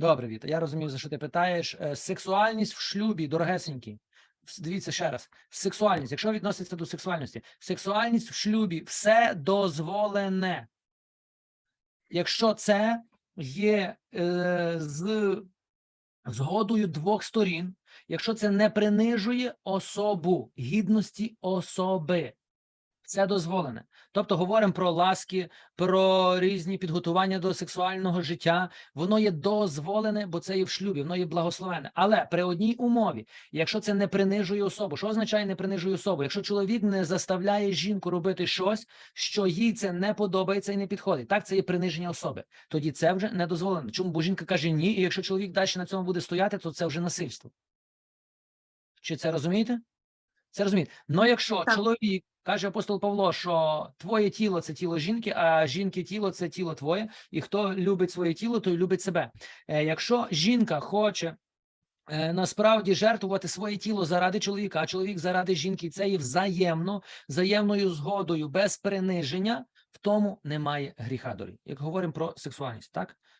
Добре, Віта, я розумію, за що ти питаєш. Е, Сексуальність в шлюбі, дорогесенькі. Дивіться ще раз. Сексуальність, якщо відноситься до сексуальності, сексуальність в шлюбі все дозволене. Якщо це є е, з згодою двох сторін, якщо це не принижує особу, гідності особи, це дозволене. Тобто говоримо про ласки, про різні підготування до сексуального життя. Воно є дозволене, бо це є в шлюбі, воно є благословене. Але при одній умові, якщо це не принижує особу, що означає не принижує особу? Якщо чоловік не заставляє жінку робити щось, що їй це не подобається і не підходить, так це є приниження особи. Тоді це вже не дозволено. Чому? Бо жінка каже ні, і якщо чоловік далі на цьому буде стояти, то це вже насильство. Чи це розумієте? Це розумієте. Ну, якщо Так. чоловік каже апостол Павло, що твоє тіло це тіло жінки, а жінки тіло це тіло твоє, і хто любить своє тіло, той любить себе. Е, якщо жінка хоче е, насправді жертвувати своє тіло заради чоловіка, а чоловік заради жінки, це є взаємно, взаємною згодою, без приниження, в тому немає гріха дорі. Як говоримо про сексуальність, так?